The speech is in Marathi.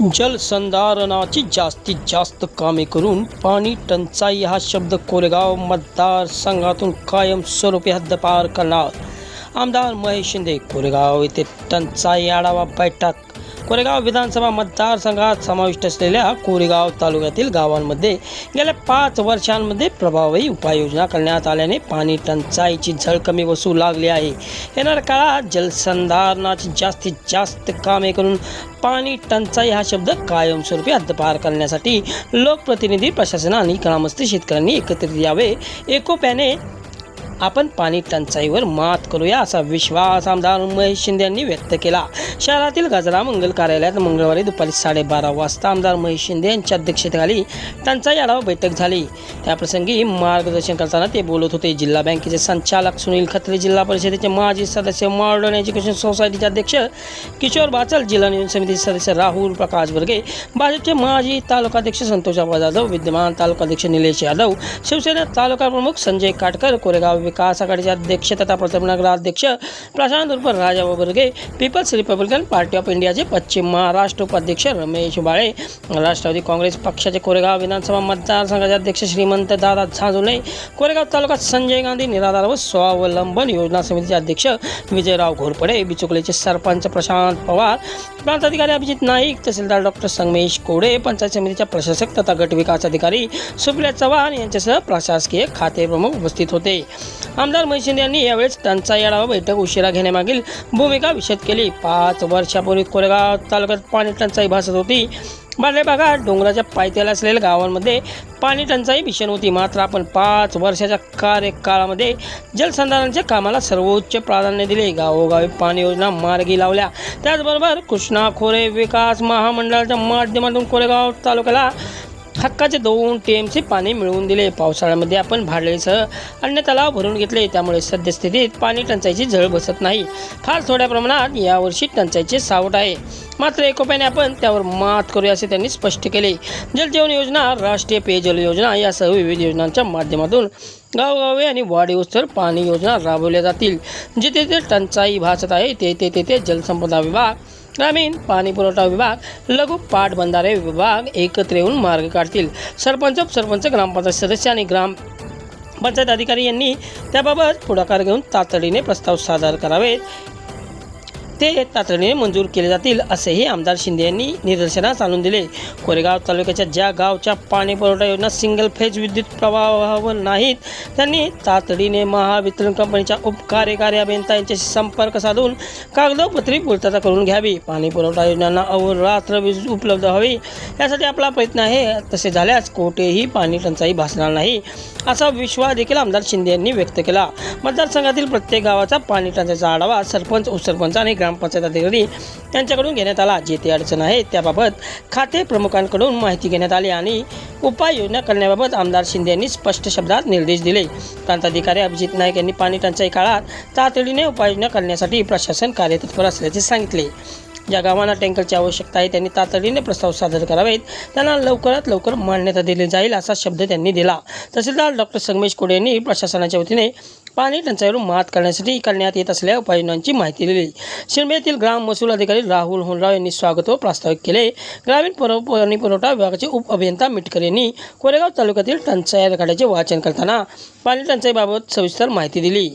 जलसंधारणाची जास्तीत जास्त कामे करून पाणी टंचाई हा शब्द कोरेगाव मतदारसंघातून कायमस्वरूपी हद्दपार करणार. आमदार महेश शिंदे कोरेगाव येथे टंचाई आढावा बैठक कोरेगाव विधानसभा मतदारसंघात समाविष्ट असलेल्या कोरेगाव तालुक्यातील गावांमध्ये गेल्या पाच वर्षांमध्ये प्रभावी उपाययोजना करण्यात आल्याने पाणी टंचाईची झळ कमी वसू लागली आहे. येणाऱ्या काळात जलसंधारणाची जास्तीत जास्त कामे करून पाणी टंचाई हा शब्द कायमस्वरूपी हद्दपार करण्यासाठी लोकप्रतिनिधी प्रशासन आणि ग्रामस्थ शेतकऱ्यांनी एकत्रित यावे. एकोप्याने आपण पाणी टंचाईवर मात करूया असा विश्वास आमदार महेश शिंदे यांनी व्यक्त केला. शहरातील गजरा मंगल कार्यालयात मंगळवारी दुपारी साडेबारा वाजता आमदार महेश शिंदे यांच्या अध्यक्षतेखाली टंचाई आढावा बैठक झाली. त्याप्रसंगी मार्गदर्शन करताना ते बोलत होते. जिल्हा बँकेचे संचालक सुनील खत्रे जिल्हा परिषदेचे माजी सदस्य मॉडर्न एज्युकेशन सोसायटीचे अध्यक्ष किशोर बाचल जिल्हा नियोजन समितीचे सदस्य राहुल प्रकाश बर्गे भाजपचे माजी तालुकाध्यक्ष संतोष जाधव विद्यमान तालुकाध्यक्ष निलेश यादव शिवसेना तालुका प्रमुख संजय काटकर कोरेगाव विकास आघाडीचे अध्यक्ष तथा प्रथम नगराध्यक्ष प्रशांत उर्फ Raja Barge peoples republican party of इंडियाचे पश्चिम महाराष्ट्र उपाध्यक्ष रमेश बाळे राष्ट्रवादी काँग्रेस पक्षाचे कोरेगाव विधानसभा मतदारसंघाचे अध्यक्ष श्रीमंत दादा झांजुले कोरेगाव तालुक्यात संजय गांधी निराधार व स्वावलंबन योजना समितीचे अध्यक्ष विजयराव घोरपडे बिचुकलेचे सरपंच प्रशांत पवार प्रांताधिकारी अभिजित नाईक तहसीलदार डॉक्टर संगमेश कोडे पंचायत समितीच्या प्रशासक तथा गट विकास अधिकारी सुप्रिया चव्हाण यांच्यासह प्रशासकीय खाते प्रमुख उपस्थित होते. आमदार महेश शिंदे यांनी यावेळेस टंचाई आढावा बैठक उशिरा घेण्यामागील भूमिका विशद केली. पाच वर्षापूर्वी कोरेगाव तालुक्यात पाणी टंचाई भासत होती. बाले भागात डोंगराच्या पायथ्याला असलेल्या गावांमध्ये पाणी टंचाई भीषण होती. मात्र आपण पाच वर्षाच्या कार्यकाळामध्ये जलसंधारणाच्या कामाला सर्वोच्च प्राधान्य दिले. गावोगावी पाणी योजना मार्गी लावल्या. त्याचबरोबर कृष्णा खोरे विकास महामंडळाच्या माध्यमातून कोरेगाव तालुक्याला हक्काचे दोन टीएमचे पाणी मिळवून दिले. पावसाळ्यामध्ये आपण भाडलेसह अन्य तलाव भरून घेतले. त्यामुळे सद्यस्थितीत पाणी टंचाईची झळ बसत नाही. फार थोड्या प्रमाणात यावर्षी टंचाईचे सावट आहे. मात्र एकोप्याने आपण त्यावर मात करूया असे त्यांनी स्पष्ट केले. जलजीवन योजना राष्ट्रीय पेयजल योजना यासह विविध योजनांच्या माध्यमातून गावगावे आणि वाढीवस्तर पाणी योजना राबवल्या जातील. जिथे ते टंचाई भासत आहे तेथे तेथे जलसंपदा विभाग ग्रामीण पाणी पुरवठा विभाग लघु पाटबंधारे विभाग एकत्र येऊन मार्ग काढतील. सरपंच उपसरपंच ग्रामपंचायत सदस्य आणि ग्राम पंचायत अधिकारी यांनी त्याबाबत पुढाकार घेऊन तातडीने प्रस्ताव सादर करावेत. ते तातडीने मंजूर केले जातील असेही आमदार शिंदे यांनी निदर्शनास आणून दिले. कोरेगाव तालुक्याच्या ज्या गावच्या पाणी पुरवठा योजना सिंगल फेज विद्युत प्रवाहावर नाहीत त्यांनी तातडीने महावितरण कंपनीच्या उपकार्यकारी अभियंता यांच्याशी संपर्क साधून कागदपत्री पूर्तता करून घ्यावी. पाणी पुरवठा योजनांना अहोरात्र वीज उपलब्ध व्हावी यासाठी आपला प्रयत्न आहे. तसे झाल्यास कोठेही पाणी टंचाई भासणार नाही असा विश्वास देखील आमदार शिंदे यांनी व्यक्त केला. मतदारसंघातील प्रत्येक गावाचा पाणी टंचाईचा आढावा सरपंच उपसरपंच आणि ग्रामपंचायत अधिकारी यांच्याकडून घेण्यात आला. जेथे अडचण आहे त्याबाबत खाते प्रमुखांकडून माहिती घेण्यात आली आणि उपाययोजना करण्याबाबत आमदार शिंदे यांनी स्पष्ट शब्दात निर्देश दिले. प्रांताधिकारी अभिजित नाईक यांनी पाणी टंचाई काळात तातडीने उपाययोजना करण्यासाठी प्रशासन कार्यतत्पर असल्याचे सांगितले. ज्या गावांना टँकरची आवश्यकता आहे त्यांनी तातडीने प्रस्ताव सादर करावेत. त्यांना लवकरात लवकर मान्यता दिली जाईल असा शब्द त्यांनी दिला. तहसीलदार डॉक्टर संगमेश कोडे यांनी प्रशासनाच्या वतीने पाणी टंचाईवर मात करण्यासाठी करण्यात येत असलेल्या उपाययोजनांची माहिती दिली. शिरमे ग्राम महसूल अधिकारी राहुल होनराव यांनी स्वागत व प्रास्ताविक केले. ग्रामीण पाणी पुरवठा विभागाचे उप अभियंता मिटकर यांनी कोरेगाव तालुक्यातील टंचाई आराखड्याचे वाचन करताना पाणी टंचाईबाबत सविस्तर माहिती दिली.